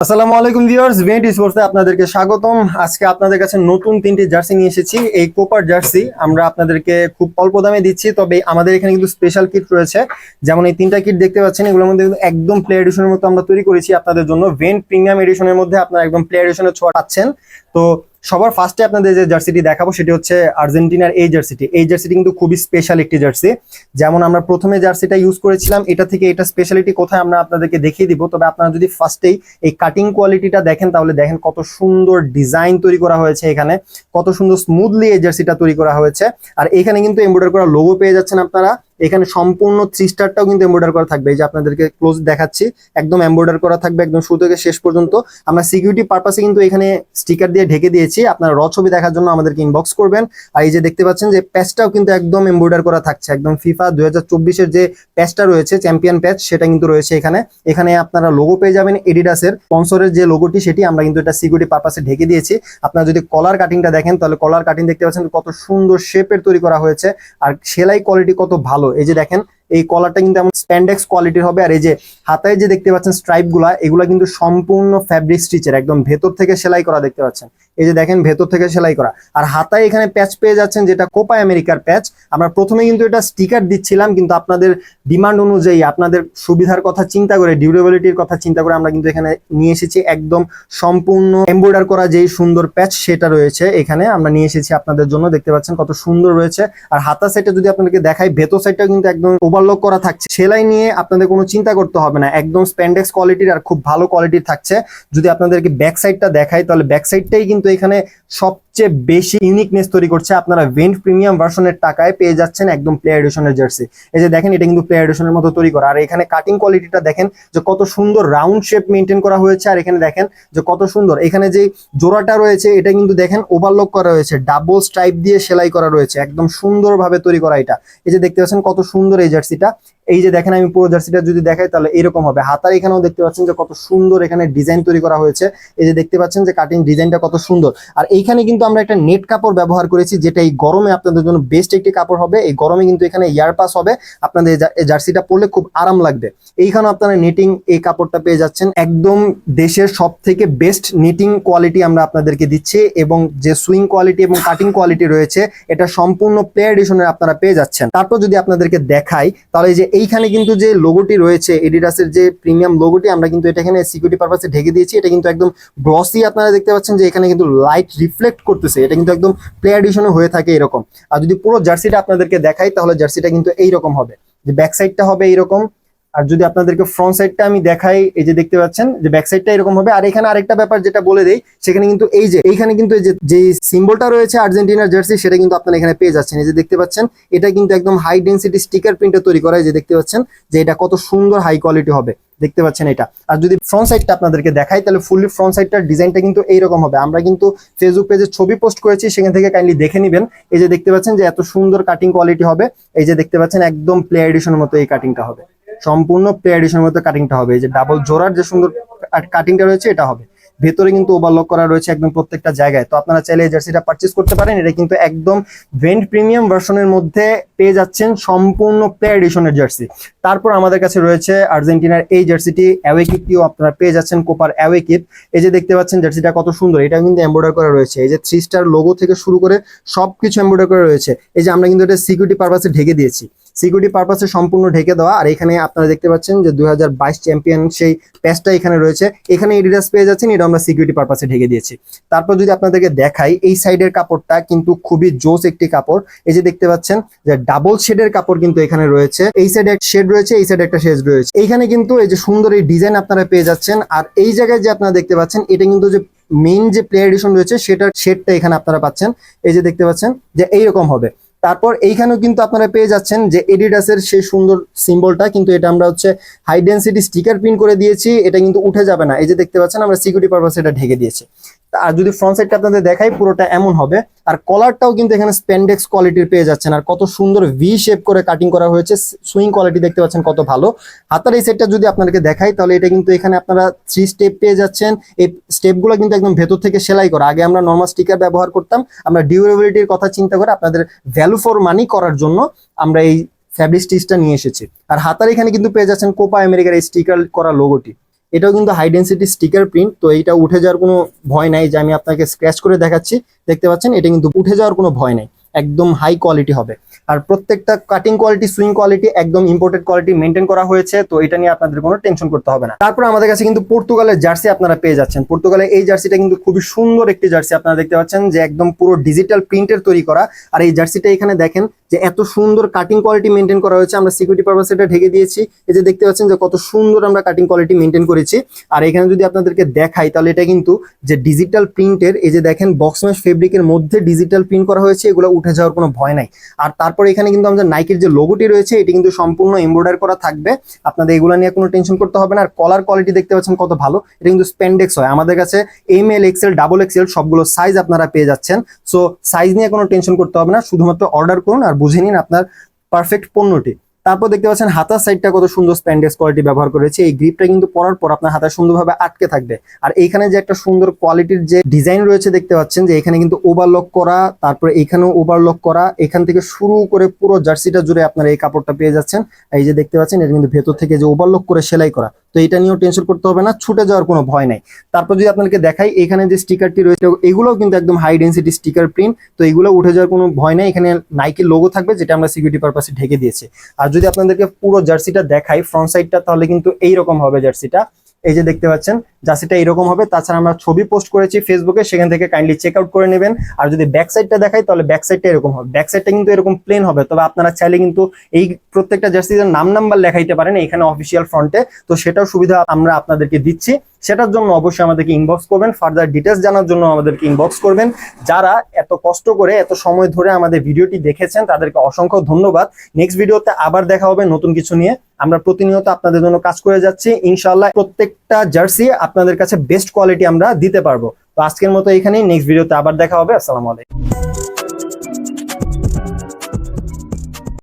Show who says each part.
Speaker 1: আসসালামু আলাইকুম viewers vent স্পোর্টসে আপনাদেরকে স্বাগতম। আজকে আপনাদের কাছে নতুন তিনটি জার্সি নিয়ে এসেছি। এই কোপার জার্সি আমরা আপনাদেরকে খুব অল্প দামে দিচ্ছি, তবে আমাদের এখানে কিন্তু স্পেশাল কিট রয়েছে। যেমন এই তিনটা কিট দেখতে পাচ্ছেন, এগুলোর মধ্যে কিন্তু একদম প্লে এডিশনের মতো আমরা তৈরি করেছি আপনাদের জন্য। ভেন্ট প্রিমিয়াম এডিশনের মধ্যে আপনারা একদম প্লে এডিশনের ছোঁয়া পাচ্ছেন। তো সবার ফার্স্টে আপনাদের যে জার্সিটি দেখাবো সেটি হচ্ছে আর্জেন্টিনার এই জার্সিটি এই জার্সিটি কিন্তু খুবই স্পেশাল একটি জার্সি যেমন আমরা প্রথমে জার্সিটা ইউজ করেছিলাম, এটা থেকে এটা স্পেশালিটি কোথায় আমরা আপনাদেরকে দেখিয়ে দিব। তবে আপনারা যদি ফার্স্টেই এই কাটিং কোয়ালিটিটা দেখেন, তাহলে দেখেন কত সুন্দর ডিজাইন তৈরি করা হয়েছে এখানে। কত সুন্দর স্মুথলি এই জার্সিটা তৈরি করা হয়েছে। আর এখানে কিন্তু এমব্রয়ডার করা লোগো পেয়ে যাচ্ছেন আপনারা। এখানে সম্পূর্ণ থ্রি স্টারটাও কিন্তু এমব্রয়ডার করা থাকবে। এই যে আপনাদেরকে ক্লোজ দেখাচ্ছি, একদম এমব্রয়ডার করা থাকবে একদম শুরু থেকে শেষ পর্যন্ত। আমরা সিকিউরিটি পারপাসে কিন্তু এখানে স্টিকার দিয়ে ঢেকে দিয়েছি। আপনারা র ছবি দেখার জন্য আমাদেরকে ইনবক্স করবেন। আর এই যে দেখতে পাচ্ছেন যে প্যাচটাও কিন্তু একদম এমব্রয়ডার করা থাকছে। একদম ফিফা দু হাজার যে প্যাচটা রয়েছে চ্যাম্পিয়ন প্যাচ সেটা কিন্তু রয়েছে এখানে। এখানে আপনারা লোগো পেয়ে যাবেন এডিডাসের স্পন্সরের যে লোগোটি সেটি আমরা কিন্তু এটা সিকিউরিটি পারপাসে ঢেকে দিয়েছি। আপনারা যদি কলার কাটিংটা দেখেন, তাহলে কলার কাটিং দেখতে পাচ্ছেন কত সুন্দর শেপের তৈরি করা হয়েছে। আর সেলাই কোয়ালিটি কত ভালো। এই যে দেখেন এই কলারটা কিন্তু এমন স্প্যান্ডেক্স কোয়ালিটির হবে আর এই যে হাতায় যে দেখতে পাচ্ছেন স্ট্রাইপগুলা, এগুলা কিন্তু সম্পূর্ণ ফ্যাব্রিক স্টিচের একদম ভেতর থেকে সেলাই করা দেখতে পাচ্ছেন। এই যে দেখেন ভেতর থেকে সেলাই করা। আর হাতায় এখানে প্যাচ পেয়ে যাচ্ছেন যেটা কোপা আমেরিকার প্যাচ আমরা প্রথমে কিন্তু এটা স্টিকার দিচ্ছিলাম, কিন্তু আপনাদের ডিমান্ড অনুযায়ী, আপনাদের সুবিধার কথা চিন্তা করে ডিউরেবিলিটির কথা চিন্তা করে আমরা কিন্তু এখানে নিয়ে এসেছি একদম সম্পূর্ণ এমব্রয়ডার করা যেই সুন্দর প্যাচ সেটা রয়েছে এখানে। আমরা নিয়ে এসেছি আপনাদের জন্য, দেখতে পাচ্ছেন কত সুন্দর রয়েছে। আর হাতা সাইডটা যদি আপনাদেরকে দেখাই, ভেতর সাইডটাও কিন্তু একদম ওভারলক করা থাকছে। সেলাই নিয়ে আপনাদের কোনো চিন্তা করতে হবে না। একদম স্প্যান্ডেক্স কোয়ালিটির আর খুব ভালো কোয়ালিটির থাকছে। যদি আপনাদেরকে ব্যাক সাইডটা দেখাই, তাহলে ব্যাক সাইডটাই কিন্তু এখানে সবচেয়ে বেশি ইউনিকনেস তৈরি করছে আপনারা ভেন্ট প্রিমিয়াম ভার্সনের টাকায় পেয়ে যাচ্ছেন একদম প্লে এডিশনের জার্সি এই যে দেখেন, এটা কিন্তু প্লে এডিশনের মতো তৈরি করা। আর এখানে কাটিং কোয়ালিটিটা দেখেন যে কত সুন্দর রাউন্ড শেপ মেনটেন করা হয়েছে। আর এখানে দেখেন যে কত সুন্দর। এখানে যে জোড়াটা রয়েছে, এটা কিন্তু দেখেন ওভারলক করা রয়েছে। ডাবল স্ট্রাইপ দিয়ে সেলাই করা রয়েছে। একদম সুন্দরভাবে তৈরি করা এটা। এই যে দেখতে পাচ্ছেন কত সুন্দর এই জার্সিটা এই যে দেখেন, আমি পুরো জার্সিটা যদি দেখাই, তাহলে এরকম হবে। হাতার এখানেও দেখতে পাচ্ছেন যে কত সুন্দর এখানে ডিজাইন তৈরি করা হয়েছে। এই যে দেখতে পাচ্ছেন যে কাটিং ডিজাইনটা কত সুন্দর। আর এইখানে কিন্তু আমরা একটা নেট কাপড় ব্যবহার করেছি, যেটা এই গরমে আপনাদের জন্য বেস্ট একটি কাপড় হবে। এই গরমে কিন্তু এখানে ইয়ার পাস হবে। আপনাদের জার্সিটা পরলে খুব আরাম লাগবে। এইখানে আপনারা নেটিং এই কাপড়টা পেয়ে যাচ্ছেন। একদম দেশের সব থেকে বেস্ট নিটিং কোয়ালিটি আমরা আপনাদেরকে দিচ্ছি এবং যে সুইং কোয়ালিটি এবং কাটিং কোয়ালিটি রয়েছে, এটা সম্পূর্ণ প্লে এডিশনের আপনারা পেয়ে যাচ্ছেন। তারপর যদি আপনাদেরকে দেখাই, তাহলে যে এইখানে কিন্তু যে লোগোটি রয়েছে এডিডাসের যে প্রিমিয়াম লোগোটি আমরা কিন্তু এটা এখানে সিকিউরিটি পারপাসে ঢেকে দিয়েছি। এটা কিন্তু একদম গ্লসি আপনারা দেখতে পাচ্ছেন যে এখানে কিন্তু লাইট রিফ্লেক্ট করতেছে, এটা কিন্তু একদম প্লে এডিশনে হয়ে থাকে এরকম। আর যদি পুরো জার্সিটা আপনাদেরকে দেখাই, তাহলে জার্সিটা কিন্তু এইরকম হবে। যে ব্যাক সাইডটা হবে এইরকম আর যদি আপনাদেরকে ফ্রন্ট সাইডটা আমি দেখাই, এই যে দেখতে পাচ্ছেন, যে ব্যাক সাইডটা এরকম হবে। আর এখানে আরেকটা ব্যাপার যেটা বলে দেই, সেখানে কিন্তু এই যে, এইখানে কিন্তু এই যে সিম্বলটা রয়েছে আর্জেন্টিনার জার্সি সেটা কিন্তু আপনারা এখানে পেয়ে যাচ্ছেন। এই যে দেখতে পাচ্ছেন, এটা কিন্তু একদম হাই ডেন্সিটি স্টিকার প্রিন্টে তৈরি করা যে দেখতে পাচ্ছেন, যে এটা কত সুন্দর হাই কোয়ালিটি হবে। দেখতে পাচ্ছেন এটা। আর যদি ফ্রন্ট সাইডটা আপনাদেরকে দেখাই, তাহলে ফুললি ফ্রন্ট সাইডটার ডিজাইনটা কিন্তু এইরকম হবে। আমরা কিন্তু ফেসবুক পেজে ছবি পোস্ট করেছি, সেখান থেকে কাইন্ডলি দেখে নেবেন। এই যে দেখতে পাচ্ছেন যে এত সুন্দর কাটিং কোয়ালিটি হবে। এই যে দেখতে পাচ্ছেন, একদম প্লে এডিশনের মতো এই কাটিংটা হবে। সম্পূর্ণ প্লে এডিশনের মতো কাটিংটা হবে যে ডাবল জোড়ার যে সুন্দর কাটিংটা রয়েছে, এটা হবে। ভেতরে কিন্তু ওভারলক করা রয়েছে একদম প্রত্যেকটা জায়গায়। তো আপনারা চাইলে এই জার্সিটা পারচেস করতে পারেন। এটা কিন্তু একদম ভেন্ট প্রিমিয়াম ভার্সনের মধ্যে পেয়ে যাচ্ছেন সম্পূর্ণ প্লে এডিশনের জার্সি তারপর আমাদের কাছে রয়েছে আর্জেন্টিনার এই জার্সিটি অ্যাওয়ে কিটটিও আপনারা পেয়ে যাচ্ছেন কোপার অ্যাওয়ে কিট এই যে দেখতে পাচ্ছেন জার্সিটা কত সুন্দর। এটা কিন্তু এমব্রয়ডার করা রয়েছে। এই যে থ্রি স্টার লোগো থেকে শুরু করে সবকিছু এমব্রয়ডার করা রয়েছে। এই যে আমরা কিন্তু এটা সিকিউরিটি পারপাসে ঢেকে দিয়েছি। সিকিউরিটি পারপাসে সম্পূর্ণ ঢেকে দেওয়া। আর এখানে আপনারা দেখতে পাচ্ছেন যে দু হাজার বাইশ চ্যাম্পিয়ন সেই প্যাচটা এখানে রয়েছে। এখানে এডিডাস পেয়ে যাচ্ছেন, এটা আমরা সিকিউরিটি পারপাসে ঢেকে দিয়েছি। তারপর যদি আপনাদেরকে দেখাই, এই সাইডের কাপড়টা কিন্তু খুবই জোস একটি কাপড়। এই যে দেখতে পাচ্ছেন যে ডাবল শেডের কাপড় কিন্তু এখানে রয়েছে। এই সাইডে একটা শেড রয়েছে, এই সাইডে একটা শেড রয়েছে। এইখানে কিন্তু এই যে সুন্দর এই ডিজাইন আপনারা পেয়ে যাচ্ছেন। আর এই জায়গায় যে আপনারা দেখতে পাচ্ছেন, এটা কিন্তু যে মেইন যে প্লে এডিশন রয়েছে, সেটার শেডটা এখানে আপনারা পাচ্ছেন। এই যে দেখতে পাচ্ছেন যে এইরকম হবে। তারপর এইখানেও কিন্তু আপনারা পেয়ে যাচ্ছেন যে এডিডাসের সেই সুন্দর সিম্বলটা কিন্তু এটা আমরা হচ্ছে হাই ডেন্সিটি স্টিকার প্রিন্ট করে দিয়েছি, এটা কিন্তু উঠে যাবে না। এই যে দেখতে পাচ্ছেন, আমরা সিকিউরিটি পারপাস এটা ঢেকে দিয়েছি। আর যদি ফ্রন্ট সাইডটা আপনাদের দেখাই, পুরোটা এমন হবে। আর কলারটাও কিন্তু এখানে স্প্যান্ডেক্স কোয়ালিটির পেয়ে যাচ্ছেন। আর কত সুন্দর ভি শেপ করে কাটিং করা হয়েছে সুইং কোয়ালিটি দেখতে পাচ্ছেন কত ভালো। হাতার এই সেটটা যদি আপনাদেরকে দেখাই, তাহলে এটা কিন্তু এখানে আপনারা থ্রি স্টেপ পেয়ে যাচ্ছেন। এই স্টেপগুলো কিন্তু একদম ভেতর থেকে সেলাই করা। আগে আমরা নর্মাল স্টিকার ব্যবহার করতাম। আমরা ডিউরেবিলিটির কথা চিন্তা করে আপনাদের ভ্যালু ফর মানি করার জন্য আমরা এই ফ্যাব্রিক স্টিচটা নিয়ে এসেছি। আর হাতার এখানে কিন্তু পেয়ে যাচ্ছেন কোপা আমেরিকার এই স্টিকার করা লোগোটি এটাও কিন্তু হাই ডেন্সিটি স্টিকার প্রিন্ট তো এটা উঠে যাওয়ার কোনো ভয় নাই যে আমি আপনাকে স্ক্র্যাচ করে দেখাচ্ছি। দেখতে পাচ্ছেন, এটা কিন্তু উঠে যাওয়ার কোনো ভয় নাই, একদম হাই কোয়ালিটি হবে। আর প্রত্যেকটা কাটিং কোয়ালিটি সুইং কোয়ালিটি একদম ইম্পোর্টেড কোয়ালিটি মেনটেন করা হয়েছে, তো এটা নিয়ে আপনাদের কোনো টেনশন করতে হবে না। তারপর আমাদের কাছে কিন্তু পর্তুগালের জার্সি আপনারা পেয়ে যাচ্ছেন। পর্তুগালের এই জার্সিটা কিন্তু খুবই সুন্দর একটি জার্সি আপনারা দেখতে পাচ্ছেন, যে একদম পুরো ডিজিটাল প্রিন্টের তৈরি করা। আর এই জার্সিটা এখানে দেখেন যে এত সুন্দর কাটিং কোয়ালিটি মেনটেন করা হয়েছে, আমরা সিকিউরিটি পারপাসে এটা ঢেকে দিয়েছি। এই যে দেখতে পাচ্ছেন যে কত সুন্দর আমরা কাটিং কোয়ালিটি মেনটেন করেছি। আর এখানে যদি আপনাদেরকে দেখাই, তাহলে এটা কিন্তু যে ডিজিটাল প্রিন্টের এই যে দেখেন বক্স ম্যাশ ফেব্রিকের মধ্যে ডিজিটাল প্রিন্ট করা হয়েছে, এগুলো উঠে যাওয়ার কোনো ভয় নাই। আর তারপরে এখানে কিন্তু আমাদের নাইকের যে লোগোটি রয়েছে, এটি কিন্তু সম্পূর্ণ এমব্রয়ডার করা থাকবে। আপনাদের এগুলো নিয়ে কোনো টেনশন করতে হবে না। আর কলার কোয়ালিটি দেখতে পাচ্ছেন কত ভালো। এটা কিন্তু স্প্যান্ডেক্স হয়। আমাদের কাছে M L XL double XL সবগুলো সাইজ আপনারা পেয়ে যাচ্ছেন। সো সাইজ নিয়ে কোনো টেনশন করতে হবে না। শুধুমাত্র অর্ডার করুন আর বুঝে নিন আপনার পারফেক্ট পণ্যটি। তারপর দেখতে পাচ্ছেন হাতার সাইডটা কত সুন্দর স্প্যান্ডেক্স কোয়ালিটি ব্যবহার করেছে। এই গ্রিপটা কিন্তু পরার পর আপনার হাতে সুন্দরভাবে আটকে থাকবে। আর এইখানে যে একটা সুন্দর কোয়ালিটির যে ডিজাইন রয়েছে দেখতে পাচ্ছেন যে এখানে কিন্তু ওভারলক করা, তারপরে এখানেও ওভারলক করা, এখান থেকে শুরু করে পুরো জার্সিটা জুড়ে আপনারা এই কাপড়টা পেয়ে যাচ্ছেন। এই যে দেখতে পাচ্ছেন, এটা কিন্তু ভেতর থেকে যে ওভারলক করে সেলাই করা। তো এটা নিয়েও টেনশন করতে হবে না, ছুটে যাওয়ার কোনো ভয় নাই। তারপর যদি আপনাদেরকে দেখাই, এখানে যে স্টিকারটি রয়েছে, এগুলোও কিন্তু একদম হাই ডেন্সিটি স্টিকার প্রিন্ট তো এগুলো উঠে যাওয়ার কোনো ভয় নাই। এখানে নাইকের লোগো থাকবে, যেটা আমরা সিকিউরিটি পারপাসে ঢেকে দিয়েছি। আর যদি আপনাদেরকে পুরো জার্সিটা দেখাই ফ্রন্ট সাইডটা তাহলে কিন্তু এইরকম হবে জার্সিটা এই যে দেখতে পাচ্ছেন, জার্সিটা এরকম হবে। তাছাড়া আমরা ছবি পোস্ট করেছি ফেসবুকে সেখান থেকে কাইন্ডলি চেক আউট করে নেবেন। আর যদি ব্যাক সাইডটা দেখাই, তাহলে ব্যাক সাইডটা এরকম হবে। ব্যাক সাইডটা কিন্তু এরকম প্লেন হবে। তবে আপনারা চাইলে কিন্তু এই প্রত্যেকটা জার্সির নাম নাম্বার লেখাইতে পারেন এখানে অফিসিয়াল ফ্রন্টে তো সেটাও সুবিধা আমরা আপনাদেরকে দিচ্ছি। সেটার জন্য অবশ্যই আমাদেরকে ইনবক্স করবেন। ফার্দার ডিটেলস জানার জন্য আমাদেরকে ইনবক্স করবেন। যারা এত কষ্ট করে, এত সময় ধরে আমাদের ভিডিওটি দেখেছেন, তাদেরকে অসংখ্য ধন্যবাদ। নেক্সট ভিডিওতে আবার দেখা হবে নতুন কিছু নিয়ে। আমরা প্রতিনিয়ত আপনাদের জন্য কাজ করে যাচ্ছি। ইনশাল্লাহ প্রত্যেকটা জার্সি আপনাদের কাছে বেস্ট কোয়ালিটি আমরা দিতে পারব। তো আজকের মতো এখানেই। নেক্সট ভিডিওতে আবার দেখা হবে। আসসালামু আলাইকুম।